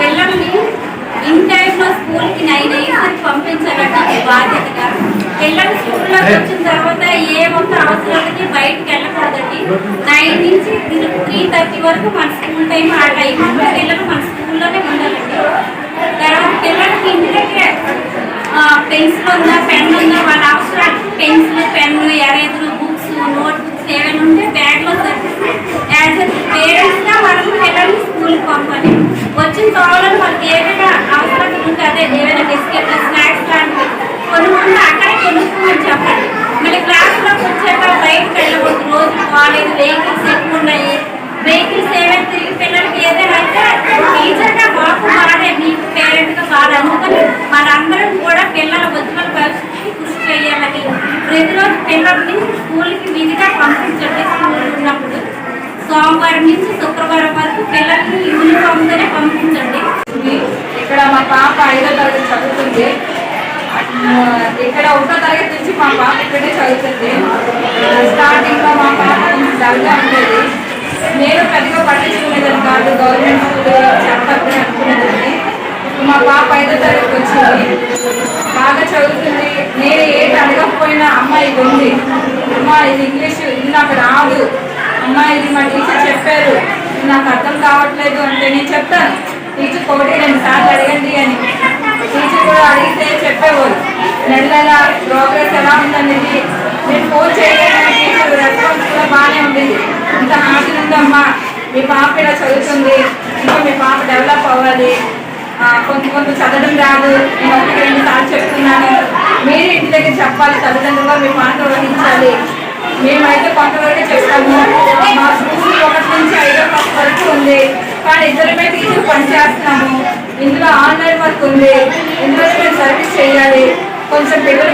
పిల్లల్ని ఇన్ టైంలో స్కూల్కి నైన్ ఎయిట్ పంపించాలంటే బాధ్యతగా. పిల్లలు స్కూల్లోకి వచ్చిన తర్వాత ఏ ఒక్క అవసరాలకి బయటకు వెళ్ళకూడదండి. నైన్ నుంచి త్రీ థర్టీ వరకు మన స్కూల్ టైం ఆ టైం పిల్లలు మన స్కూల్లోనే ఉండాలండి. అని చెప్పండి. మళ్ళీ క్లాస్లోకి వచ్చాక బయటకు వెళ్ళకూడదు. రోజు కాలేజ్ వెహికల్స్ ఎక్కువ ఉన్నాయి. వెహికల్స్ ఏమైనా తిరిగి పిల్లలకి ఏదైనా అయితే టీచర్గా మాకు బాగా మీ పేరెంట్గా బాగా అందుకని మనందరం కూడా పిల్లల ఉజ్వల భవిష్యత్తుకి కృషి చేయాలని ప్రతిరోజు పిల్లల్ని స్కూల్కి విధిగా పంపించండి స్కూల్ ఉన్నప్పుడు. సోమవారం నుంచి శుక్రవారం వరకు పిల్లల్ని యూనిఫామ్తోనే పంపించండి. ఇక్కడ మా పాప ఐదో తరగతి చదువుతుంది. ఇక్కడ ఒకటో తరగతి నుంచి మా పాప ఇక్కడే చదువుతుంది. స్టార్టింగ్లో మా పాప కొంచెం డల్గా ఉండేది. నేను పెద్దగా పట్టించుకునేదాన్ని కాదు గవర్నమెంట్ స్కూల్ చెప్పని అనుకునేదాన్ని. మా పాప ఐదో తరగతి వచ్చింది. బాగా చదువుతుంది. నేను ఏంటి అడగకపోయినా అమ్మ ఇది ఉంది అమ్మ ఇది ఇంగ్లీష్ ఇది నాకు రాదు. అమ్మ ఇది మా టీచర్ చెప్పారు. నాకు అర్థం కావట్లేదు అంటే నేను చెప్తాను. టీచర్ ఒకటి రెండు సార్లు అడగండి అని. నెలల ప్రోగ్రెస్ ఎలా ఉందనేది మీరు ఫోన్ చేయడానికి రెస్పాన్స్ కూడా బాగానే ఉంది ఇంత ఆశలు ఉందమ్మా మీ పాప ఇలా చదువుతుంది ఇంకా మీ పాప డెవలప్ అవ్వాలి. కొంత కొంత చదవడం రాదు. నేను ఒకటి రెండు సార్లు చెప్తున్నాను. మీరు ఇంటి దగ్గర చెప్పాలి తల్లిదండ్రులుగా మీ పాట వహించాలి మేమైతే కొంతవరకే చెప్తాము. మా స్కూల్ ఒకటి నుంచి ఐదో క్లాస్ వరకు ఉంది. కానీ ఇద్దరమే టీచర్ పనిచేస్తున్నాము. ఇందులో ఆన్లైన్ వర్క్ ఉంది. ఇందులో మేము సర్వీస్ చేయాలి. కొంచెం పిల్లలు